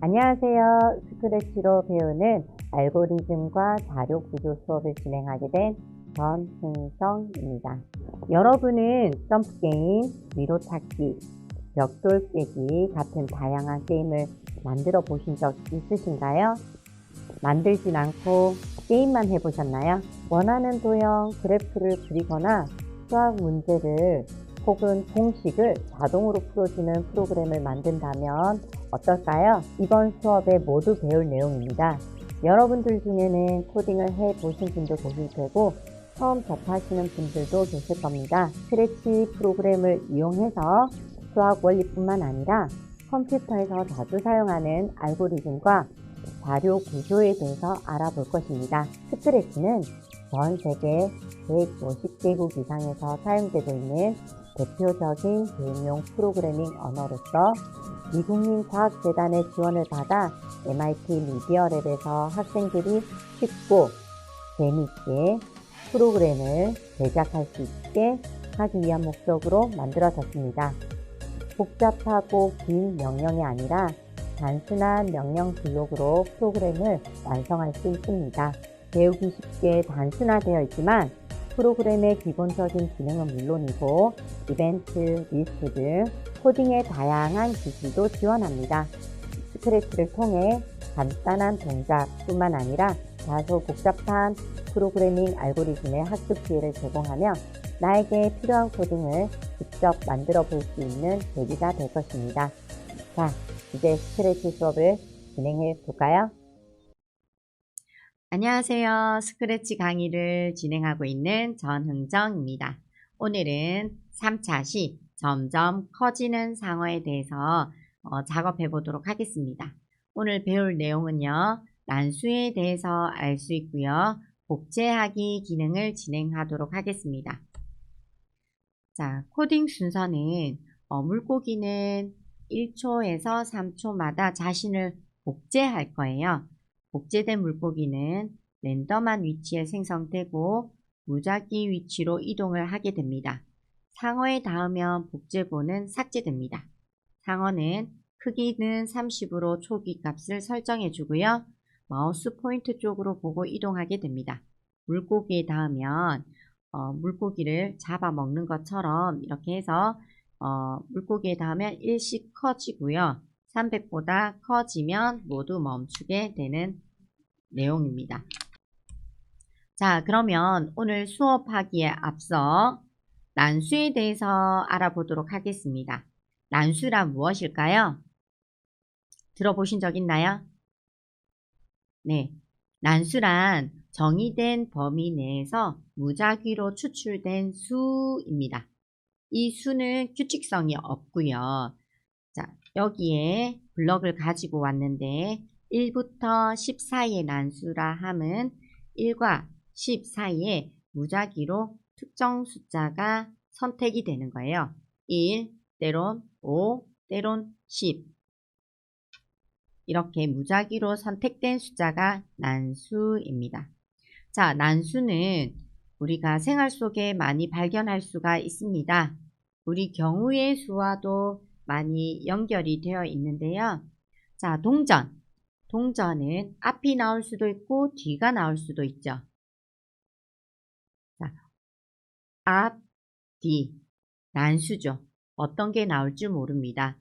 안녕하세요. 스크래치로 배우는 알고리즘과 자료 구조 수업을 진행하게 된 전흥성입니다. 여러분은 점프 게임, 위로 찾기, 벽돌 깨기 같은 다양한 게임을 만들어 보신 적 있으신가요? 만들진 않고 게임만 해보셨나요? 원하는 도형, 그래프를 그리거나 수학 문제를 혹은 공식을 자동으로 풀어주는 프로그램을 만든다면 어떨까요? 이번 수업에 모두 배울 내용입니다. 여러분들 중에는 코딩을 해 보신 분도 계실 테고 처음 접하시는 분들도 계실 겁니다. 스크래치 프로그램을 이용해서 수학 원리뿐만 아니라 컴퓨터에서 자주 사용하는 알고리즘과 자료 구조에 대해서 알아볼 것입니다. 스크래치는 전 세계 150개국 이상에서 사용되고 있는 대표적인 교육용 프로그래밍 언어로서 미국민 과학재단의 지원을 받아 MIT 미디어랩에서 학생들이 쉽고 재미있게 프로그램을 제작할 수 있게 하기 위한 목적으로 만들어졌습니다. 복잡하고 긴 명령이 아니라 단순한 명령 블록으로 프로그램을 완성할 수 있습니다. 배우기 쉽게 단순화되어 있지만 프로그램의 기본적인 기능은 물론이고 이벤트, 리스트 등 코딩의 다양한 기술도 지원합니다. 스크래치를 통해 간단한 동작뿐만 아니라 다소 복잡한 프로그래밍 알고리즘의 학습 기회를 제공하며 나에게 필요한 코딩을 직접 만들어 볼 수 있는 계기가 될 것입니다. 자, 이제 스크래치 수업을 진행해 볼까요? 안녕하세요. 스크래치 강의를 진행하고 있는 전흥정입니다. 오늘은 3차 시 점점 커지는 상어에 대해서 어, 작업해 보도록 하겠습니다. 오늘 배울 내용은요. 난수에 대해서 알 수 있고요. 복제하기 기능을 진행하도록 하겠습니다. 자, 코딩 순서는 어, 물고기는 1초에서 3초마다 자신을 복제할 거예요. 복제된 물고기는 랜덤한 위치에 생성되고 무작위 위치로 이동을 하게 됩니다. 상어에 닿으면 복제본은 삭제됩니다. 상어는 크기는 30으로 초기 값을 설정해 주고요. 마우스 포인트 쪽으로 보고 이동하게 됩니다. 물고기에 닿으면 어, 물고기를 잡아먹는 것처럼 이렇게 해서 어, 물고기에 닿으면 일씩 커지고요. 300보다 커지면 모두 멈추게 되는 내용입니다. 자, 그러면 오늘 수업하기에 앞서 난수에 대해서 알아보도록 하겠습니다. 난수란 무엇일까요? 들어보신 적 있나요? 네. 난수란 정의된 범위 내에서 무작위로 추출된 수입니다. 이 수는 규칙성이 없고요. 자, 여기에 블럭을 가지고 왔는데 1부터 10 사이의 난수라 함은 1과 10 사이에 무작위로 특정 숫자가 선택이 되는 거예요. 1, 때론 5, 때론 10 이렇게 무작위로 선택된 숫자가 난수입니다. 자, 난수는 우리가 생활 속에 많이 발견할 수가 있습니다. 우리 경우의 수와도 많이 연결이 되어 있는데요. 자, 동전. 동전은 앞이 나올 수도 있고 뒤가 나올 수도 있죠. 자, 앞, 뒤. 난수죠. 어떤 게 나올지 모릅니다.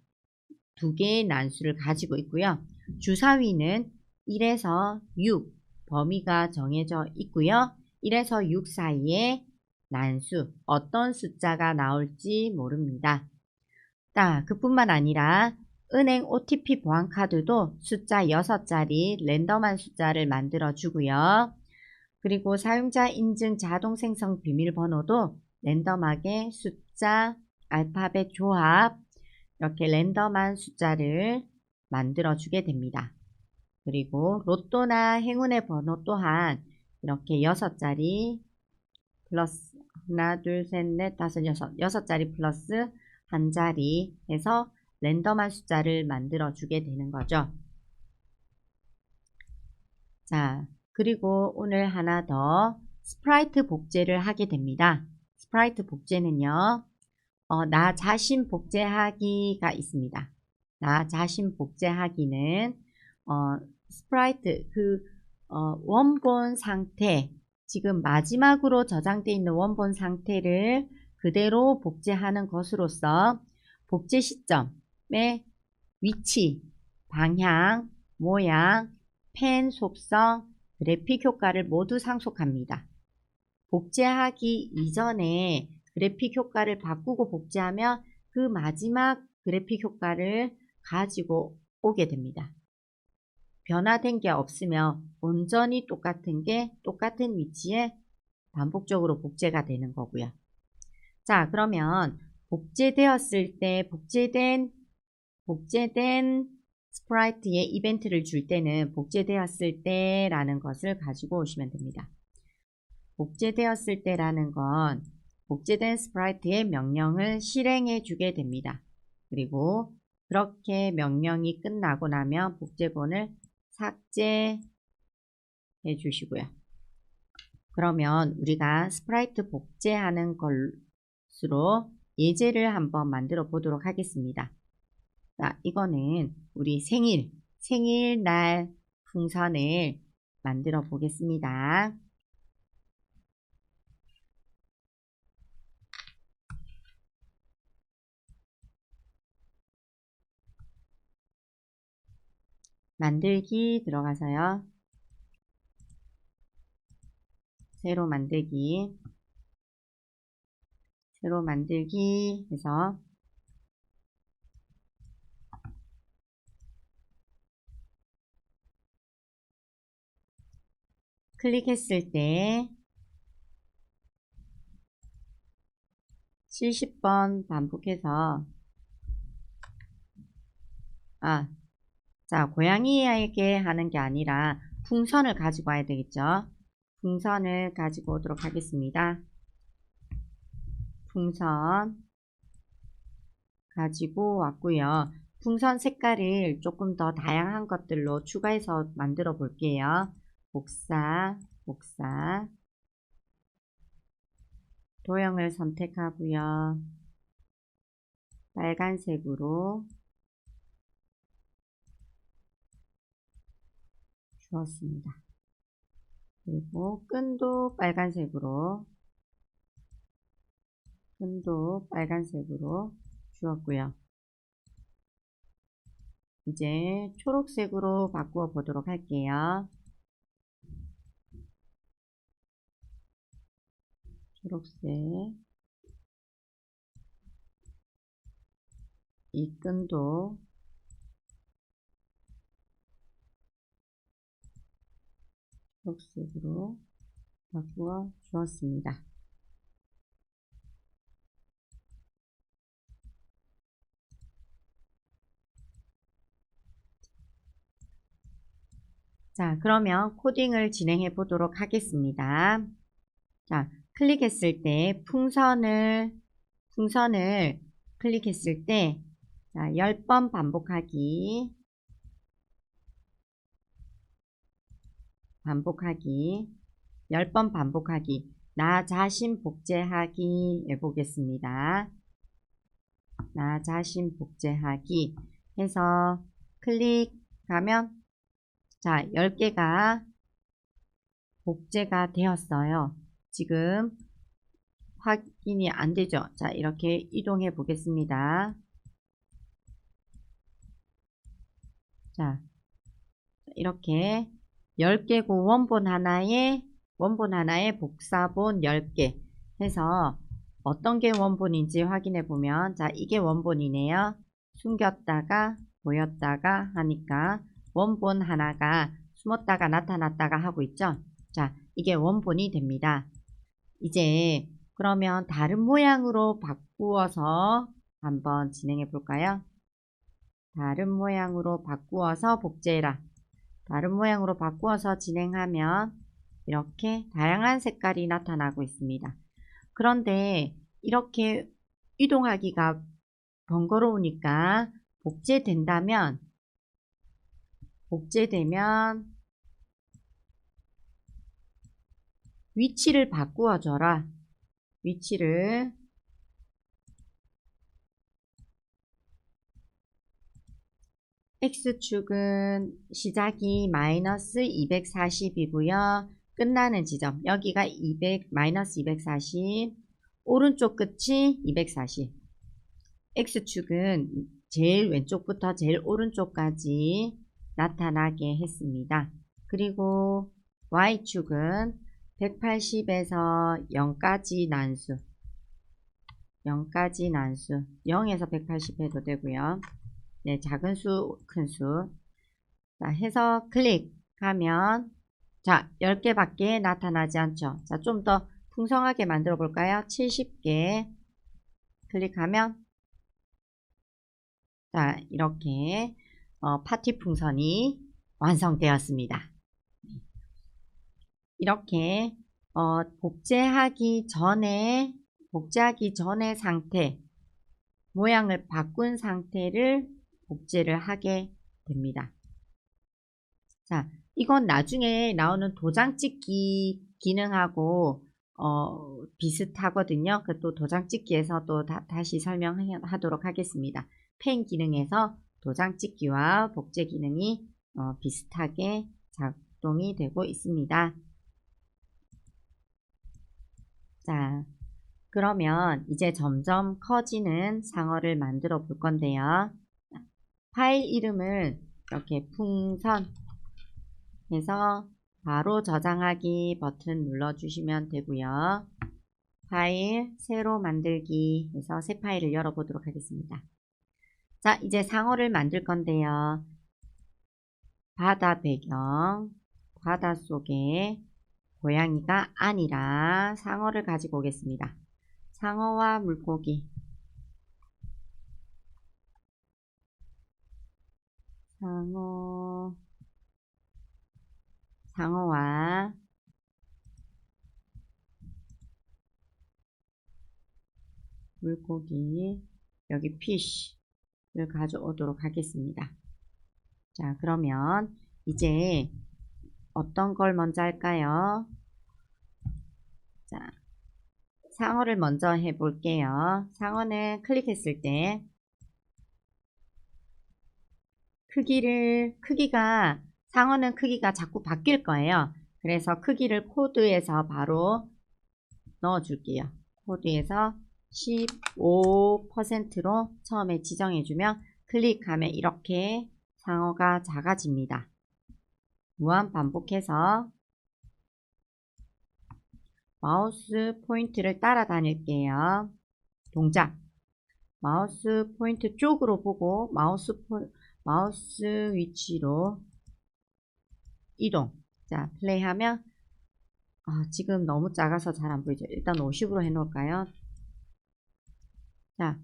두 개의 난수를 가지고 있고요. 주사위는 1에서 6 범위가 정해져 있고요. 1에서 6 사이에 난수 어떤 숫자가 나올지 모릅니다. 자, 그뿐만 아니라 은행 OTP 보안카드도 숫자 6자리 랜덤한 숫자를 만들어 주고요. 그리고 사용자 인증 자동 생성 비밀번호도 랜덤하게 숫자, 알파벳 조합 이렇게 랜덤한 숫자를 만들어 주게 됩니다. 그리고 로또나 행운의 번호 또한 이렇게 6자리 플러스 하나, 둘, 셋, 넷, 다섯, 여섯, 여섯 자리 플러스 한 자리 해서 랜덤한 숫자를 만들어 주게 되는 거죠. 자, 그리고 오늘 하나 더 스프라이트 복제를 하게 됩니다. 스프라이트 복제는요. 어, 나 자신 복제하기가 있습니다. 나 자신 복제하기는 어, 스프라이트 그 어, 원본 상태 지금 마지막으로 저장되어 있는 원본 상태를 그대로 복제하는 것으로서 복제 시점의 위치, 방향, 모양, 펜 속성, 그래픽 효과를 모두 상속합니다. 복제하기 이전에 그래픽 효과를 바꾸고 복제하면 그 마지막 그래픽 효과를 가지고 오게 됩니다. 변화된 게 없으면 온전히 똑같은 게 똑같은 위치에 반복적으로 복제가 되는 거고요. 자, 그러면 복제되었을 때 복제된 복제된 스프라이트에 이벤트를 줄 때는 복제되었을 때라는 것을 가지고 오시면 됩니다. 복제되었을 때라는 건 복제된 스프라이트의 명령을 실행해 주게 됩니다. 그리고 그렇게 명령이 끝나고 나면 복제본을 삭제해 주시고요. 그러면 우리가 스프라이트 복제하는 것으로 예제를 한번 만들어 보도록 하겠습니다. 자, 이거는 우리 생일, 생일날 풍선을 만들어 보겠습니다. 만들기 들어가서요. 새로 만들기 새로 만들기 해서 클릭했을 때 70번 반복해서 아, 자, 고양이에게 하는 게 아니라 풍선을 가지고 와야 되겠죠. 풍선을 가지고 오도록 하겠습니다. 풍선 가지고 왔고요. 풍선 색깔을 조금 더 다양한 것들로 추가해서 만들어 볼게요. 복사, 복사 도형을 선택하고요. 빨간색으로 주었습니다. 그리고 끈도 빨간색으로 끈도 빨간색으로 주었고요. 이제 초록색으로 바꾸어 보도록 할게요. 초록색 이 끈도 초록색으로 바꾸어 주었습니다. 자, 그러면 코딩을 진행해 보도록 하겠습니다. 자, 클릭했을 때 풍선을 풍선을 클릭했을 때 자, 10번 반복하기 반복하기 10번 반복하기 나 자신 복제하기 해보겠습니다. 나 자신 복제하기 해서 클릭하면 자 10개가 복제가 되었어요. 지금 확인이 안 되죠. 자 이렇게 이동해 보겠습니다. 자 이렇게 10개고 원본 하나에 원본 하나에 복사본 10개 해서 어떤 게 원본인지 확인해 보면 자 이게 원본이네요. 숨겼다가 보였다가 하니까 원본 하나가 숨었다가 나타났다가 하고 있죠. 자 이게 원본이 됩니다. 이제 그러면 다른 모양으로 바꾸어서 한번 진행해 볼까요? 다른 모양으로 바꾸어서 복제해라. 다른 모양으로 바꾸어서 진행하면 이렇게 다양한 색깔이 나타나고 있습니다. 그런데 이렇게 이동하기가 번거로우니까 복제된다면 복제되면 위치를 바꾸어 줘라. 위치를 X축은 시작이 마이너스 240이고요. 끝나는 지점 여기가 200 마이너스 240 오른쪽 끝이 240 X축은 제일 왼쪽부터 제일 오른쪽까지 나타나게 했습니다. 그리고 Y축은 180에서 0까지 난수 0까지 난수 0에서 180 해도 되고요. 네, 작은 수, 큰 수. 자, 해서 클릭하면 자, 10개밖에 나타나지 않죠. 자, 좀 더 풍성하게 만들어 볼까요? 70개 클릭하면 자, 이렇게 어, 파티 풍선이 완성되었습니다. 이렇게 어, 복제하기 전에 복제하기 전의 상태 모양을 바꾼 상태를 복제를 하게 됩니다. 자, 이건 나중에 나오는 도장 찍기 기능하고 어, 비슷하거든요. 그 또 도장 찍기에서 또 다, 시 설명하도록 하겠습니다. 펜 기능에서 도장 찍기와 복제 기능이 어, 비슷하게 작동이 되고 있습니다. 자, 그러면 이제 점점 커지는 상어를 만들어 볼 건데요. 파일 이름을 이렇게 풍선 해서 바로 저장하기 버튼 눌러주시면 되고요. 파일 새로 만들기 해서 새 파일을 열어보도록 하겠습니다. 자 이제 상어를 만들 건데요. 바다 배경 바다 속에 고양이가 아니라 상어를 가지고 오겠습니다. 상어와 물고기 상어 상어와 물고기 여기 피쉬를 가져오도록 하겠습니다. 자 그러면 이제 어떤 걸 먼저 할까요? 자 상어를 먼저 해볼게요. 상어는 클릭했을 때 크기를 크기가 상어는 크기가 자꾸 바뀔 거예요. 그래서 크기를 코드에서 바로 넣어 줄게요. 코드에서 15%로 처음에 지정해 주면 클릭하면 이렇게 상어가 작아집니다. 무한 반복해서 마우스 포인트를 따라다닐게요. 동작 마우스 포인트 쪽으로 보고 마우스 포, 마우스 위치로 이동. 자 플레이하면 아, 지금 너무 작아서 잘 안 보이죠? 일단 50으로 해 놓을까요? 자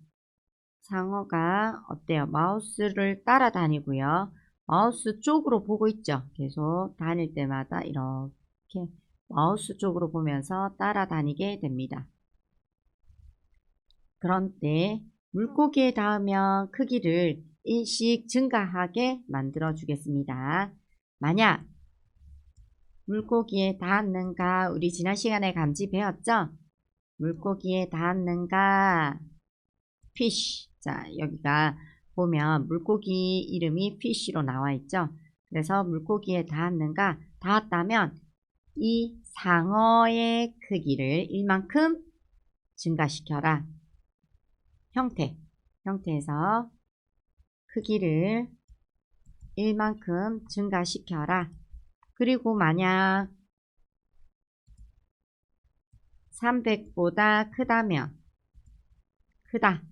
상어가 어때요? 마우스를 따라다니고요. 마우스 쪽으로 보고 있죠? 계속 다닐 때마다 이렇게 마우스 쪽으로 보면서 따라다니게 됩니다. 그런데 물고기에 닿으면 크기를 일씩 증가하게 만들어 주겠습니다. 만약 물고기에 닿았는가 우리 지난 시간에 감지 배웠죠? 물고기에 닿았는가 fish 자 여기가 보면 물고기 이름이 fish로 나와 있죠? 그래서 물고기에 닿았는가 닿았다면 이 상어의 크기를 이만큼 증가시켜라. 형태 형태에서 크기를 1만큼 증가시켜라. 그리고 만약 300보다 크다면 크다.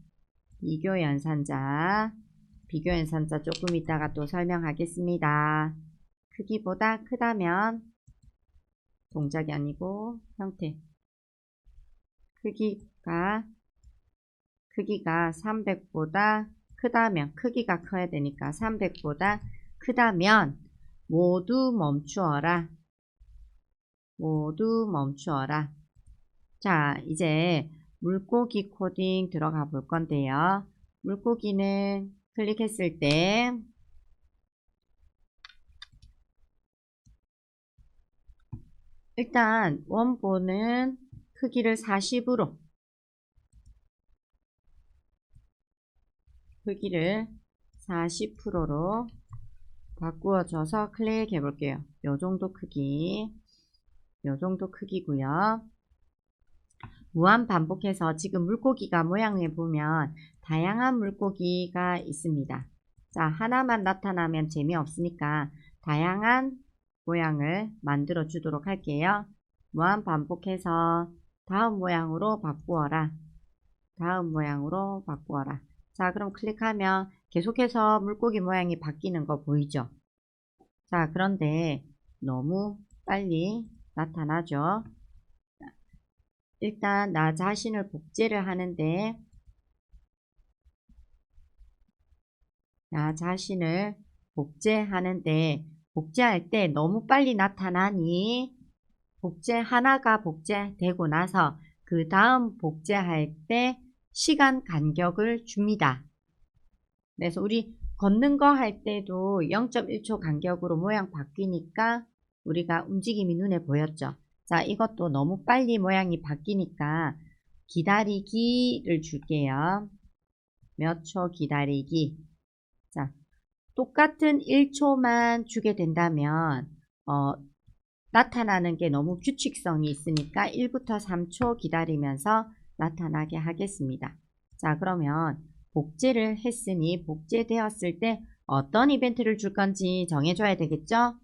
비교 연산자 비교 연산자 조금 이따가 또 설명하겠습니다. 크기보다 크다면 동작이 아니고 형태 크기가 크기가 300보다 크다면 크기가 커야 되니까 300보다 크다면 모두 멈추어라. 모두 멈추어라. 자 이제 물고기 코딩 들어가 볼 건데요. 물고기는 클릭했을 때 일단 원본은 크기를 40으로 크기를 40%로 바꾸어줘서 클릭해 볼게요. 요 정도 크기 요 정도 크기고요. 무한 반복해서 지금 물고기가 모양을 보면 다양한 물고기가 있습니다. 자, 하나만 나타나면 재미없으니까 다양한 모양을 만들어 주도록 할게요. 무한 반복해서 다음 모양으로 바꾸어라. 다음 모양으로 바꾸어라. 자, 그럼 클릭하면 계속해서 물고기 모양이 바뀌는 거 보이죠? 자, 그런데 너무 빨리 나타나죠? 일단 나 자신을 복제를 하는데 나 자신을 복제하는데 복제할 때 너무 빨리 나타나니 복제 하나가 복제되고 나서 그 다음 복제할 때 시간 간격을 줍니다. 그래서 우리 걷는 거 할 때도 0.1초 간격으로 모양 바뀌니까 우리가 움직임이 눈에 보였죠. 자, 이것도 너무 빨리 모양이 바뀌니까 기다리기를 줄게요. 몇 초 기다리기. 자, 똑같은 1초만 주게 된다면 어, 나타나는 게 너무 규칙성이 있으니까 1부터 3초 기다리면서 나타나게 하겠습니다. 자, 그러면 복제를 했으니 복제되었을 때 어떤 이벤트를 줄 건지 정해줘야 되겠죠?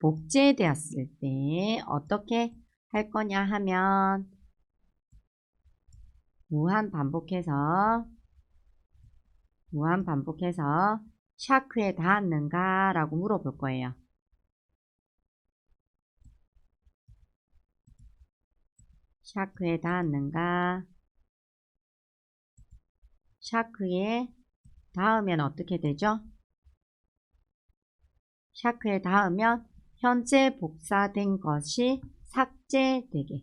복제되었을 때 어떻게 할 거냐 하면 무한 반복해서 무한 반복해서 샤크에 닿았는가 라고 물어볼 거예요. 샤크에 닿았는가 샤크에 닿으면 어떻게 되죠? 샤크에 닿으면 현재 복사된 것이 삭제되게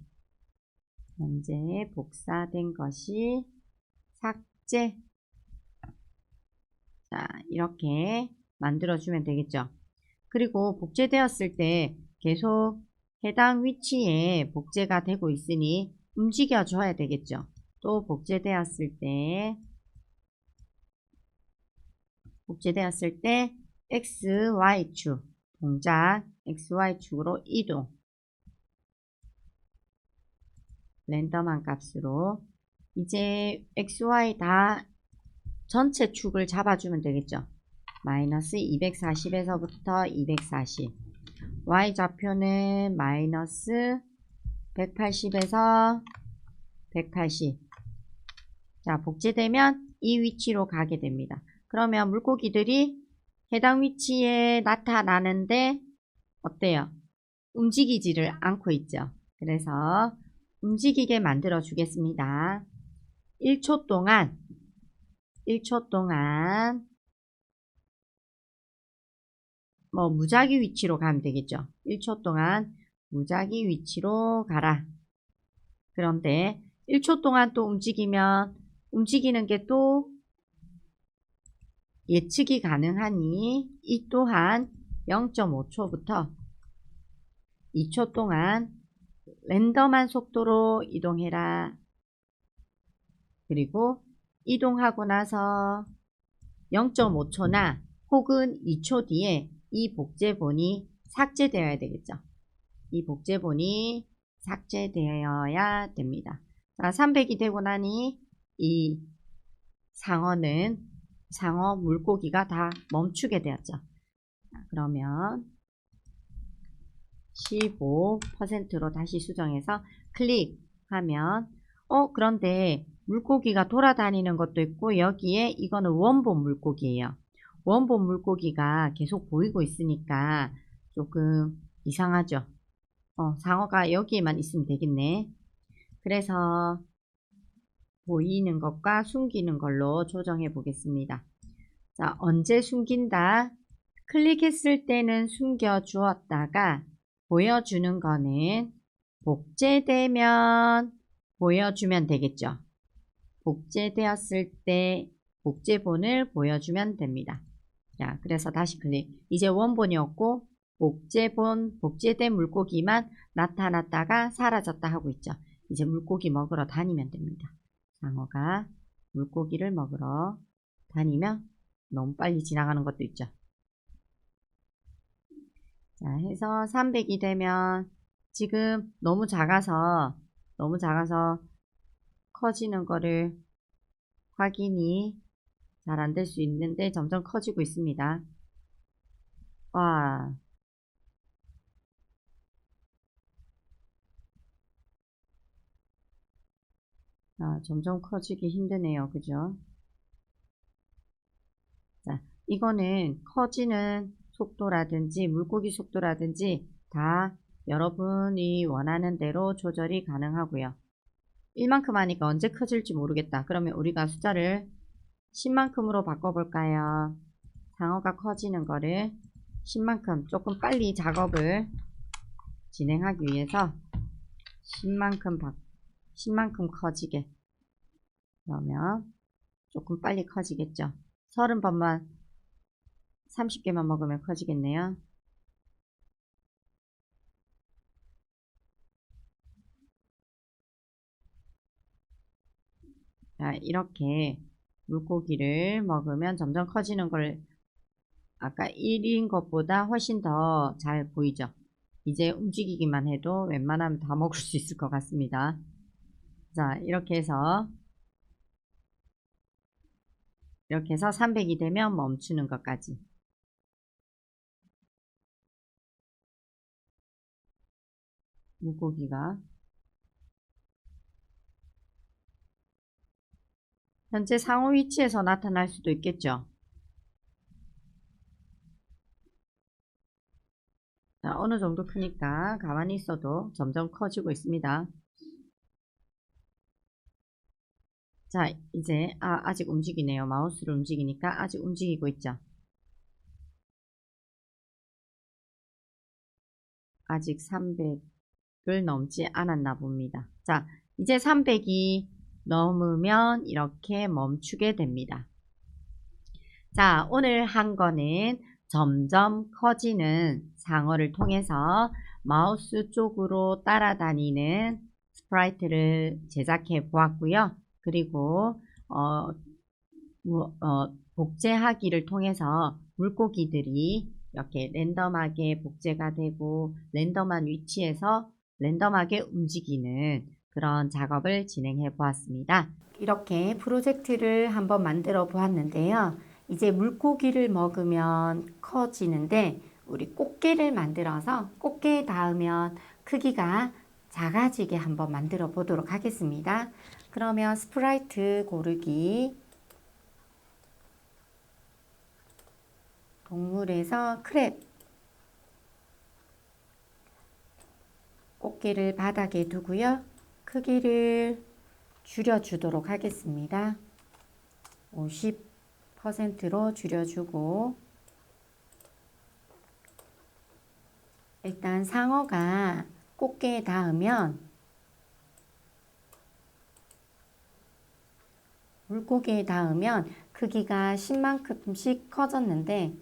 현재 복사된 것이 삭제 자 이렇게 만들어주면 되겠죠. 그리고 복제되었을 때 계속 해당 위치에 복제가 되고 있으니 움직여 줘야 되겠죠. 또 복제되었을 때 복제되었을 때 x, y축 동작 x, y축으로 이동 랜덤한 값으로 이제 x, y 다 전체 축을 잡아주면 되겠죠. 마이너스 240에서부터 240 y좌표는 마이너스 180에서 180 자, 복제되면 이 위치로 가게 됩니다. 그러면 물고기들이 해당 위치에 나타나는데 어때요? 움직이지를 않고 있죠. 그래서 움직이게 만들어 주겠습니다. 1초 동안 1초 동안 뭐 무작위 위치로 가면 되겠죠. 1초 동안 무작위 위치로 가라. 그런데 1초 동안 또 움직이면 움직이는 게 또 예측이 가능하니 이 또한 0.5초부터 2초 동안 랜덤한 속도로 이동해라. 그리고 이동하고 나서 0.5초나 혹은 2초 뒤에 이 복제본이 삭제되어야 되겠죠. 이 복제본이 삭제되어야 됩니다. 자, 300이 되고 나니 이 상어는 상어 물고기가 다 멈추게 되었죠. 자, 그러면 15%로 다시 수정해서 클릭하면 어 그런데 물고기가 돌아다니는 것도 있고 여기에 이거는 원본 물고기예요. 원본 물고기가 계속 보이고 있으니까 조금 이상하죠. 어, 상어가 여기에만 있으면 되겠네. 그래서 보이는 것과 숨기는 걸로 조정해 보겠습니다. 자, 언제 숨긴다? 클릭했을 때는 숨겨 주었다가 보여주는 거는 복제되면 보여주면 되겠죠. 복제되었을 때 복제본을 보여주면 됩니다. 자, 그래서 다시 클릭. 이제 원본이었고 복제본, 복제된 물고기만 나타났다가 사라졌다 하고 있죠. 이제 물고기 먹으러 다니면 됩니다. 상어가 물고기를 먹으러 다니면 너무 빨리 지나가는 것도 있죠. 자, 해서 300이 되면 지금 너무 작아서 너무 작아서 커지는 거를 확인이 잘 안 될 수 있는데 점점 커지고 있습니다. 와. 아, 점점 커지기 힘드네요. 그죠? 자, 이거는 커지는 속도라든지 물고기 속도라든지 다 여러분이 원하는 대로 조절이 가능하고요. 1만큼 하니까 언제 커질지 모르겠다. 그러면 우리가 숫자를 10만큼으로 바꿔볼까요? 상어가 커지는 거를 10만큼 조금 빨리 작업을 진행하기 위해서 10만큼 바, 10만큼 커지게 그러면 조금 빨리 커지겠죠. 30번만 30개만 먹으면 커지겠네요. 자, 이렇게 물고기를 먹으면 점점 커지는 걸 아까 1인 것보다 훨씬 더 잘 보이죠. 이제 움직이기만 해도 웬만하면 다 먹을 수 있을 것 같습니다. 자, 이렇게 해서 이렇게 해서 300이 되면 멈추는 것까지. 물고기가 현재 상호 위치에서 나타날 수도 있겠죠. 자, 어느 정도 크니까 가만히 있어도 점점 커지고 있습니다. 자, 이제 아, 아직 움직이네요. 마우스를 움직이니까 아직 움직이고 있죠. 아직 300을 넘지 않았나 봅니다. 자, 이제 300이 넘으면 이렇게 멈추게 됩니다. 자, 오늘 한 거는 점점 커지는 상어를 통해서 마우스 쪽으로 따라다니는 스프라이트를 제작해 보았고요. 그리고 어, 무- 어, 복제하기를 통해서 물고기들이 이렇게 랜덤하게 복제가 되고 랜덤한 위치에서 랜덤하게 움직이는 그런 작업을 진행해 보았습니다. 이렇게 프로젝트를 한번 만들어 보았는데요. 이제 물고기를 먹으면 커지는데 우리 꽃게를 만들어서 꽃게에 닿으면 크기가 작아지게 한번 만들어 보도록 하겠습니다. 그러면 스프라이트 고르기 동물에서 크랩 꽃게를 바닥에 두고요. 크기를 줄여주도록 하겠습니다. 50%로 줄여주고 일단 상어가 꽃게에 닿으면 물고기에 닿으면 크기가 10만큼씩 커졌는데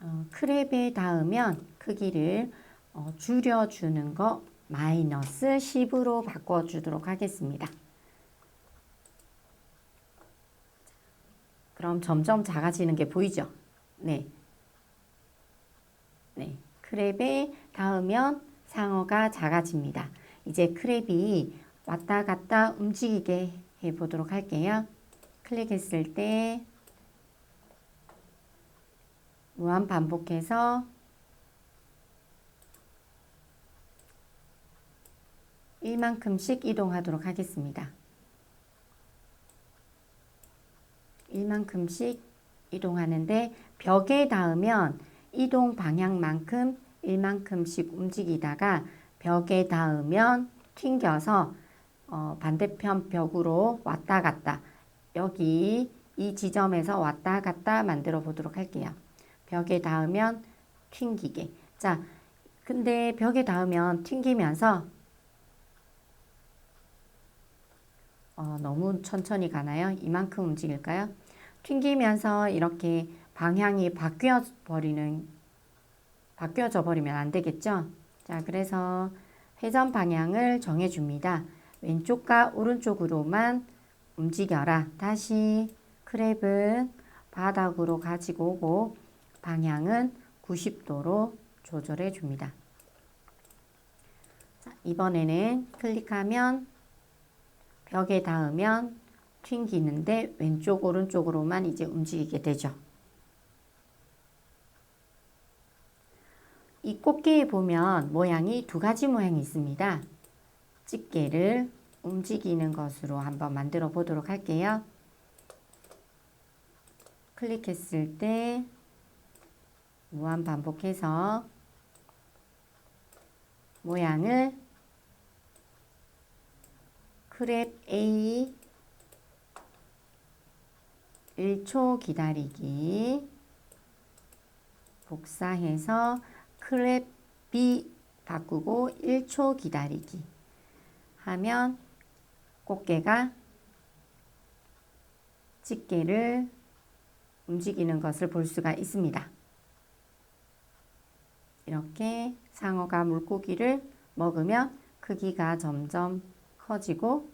어, 크랩에 닿으면 크기를 어, 줄여주는 거 마이너스 10으로 바꿔주도록 하겠습니다. 그럼 점점 작아지는 게 보이죠? 네. 네. 크랩에 닿으면 상어가 작아집니다. 이제 크랩이 왔다 갔다 움직이게 해 보도록 할게요. 클릭했을 때 무한 반복해서 1만큼씩 이동하도록 하겠습니다. 1만큼씩 이동하는데 벽에 닿으면 이동 방향만큼 1만큼씩 움직이다가 벽에 닿으면 튕겨서 어, 반대편 벽으로 왔다 갔다 여기 이 지점에서 왔다 갔다 만들어 보도록 할게요. 벽에 닿으면 튕기게. 자, 근데 벽에 닿으면 튕기면서 어, 너무 천천히 가나요? 이만큼 움직일까요? 튕기면서 이렇게 방향이 바뀌어 버리는 바뀌어져 버리면 안 되겠죠? 자, 그래서 회전 방향을 정해 줍니다. 왼쪽과 오른쪽으로만 움직여라. 다시 크랩은 바닥으로 가지고 오고 방향은 90도로 조절해 줍니다. 자, 이번에는 클릭하면 벽에 닿으면 튕기는데 왼쪽 오른쪽으로만 이제 움직이게 되죠. 이 꽃게에 보면 모양이 두 가지 모양이 있습니다. 집게를 움직이는 것으로 한번 만들어 보도록 할게요. 클릭했을 때 무한 반복해서 모양을 크랩 A 1초 기다리기 복사해서 크랩 B 바꾸고 1초 기다리기 하면 꽃게가 집게를 움직이는 것을 볼 수가 있습니다. 이렇게 상어가 물고기를 먹으면 크기가 점점 커지고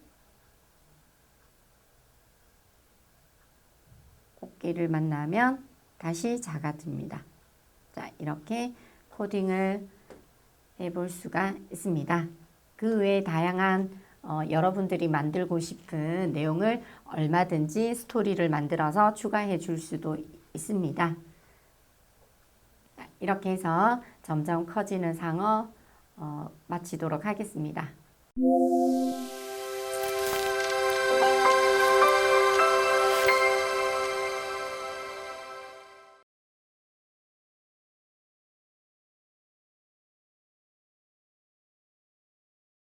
꽃게를 만나면 다시 작아집니다. 자, 이렇게 코딩을 해볼 수가 있습니다. 그 외에 다양한 어, 여러분들이 만들고 싶은 내용을 얼마든지 스토리를 만들어서 추가해 줄 수도 있습니다. 자, 이렇게 해서 점점 커지는 상어 어, 마치도록 하겠습니다.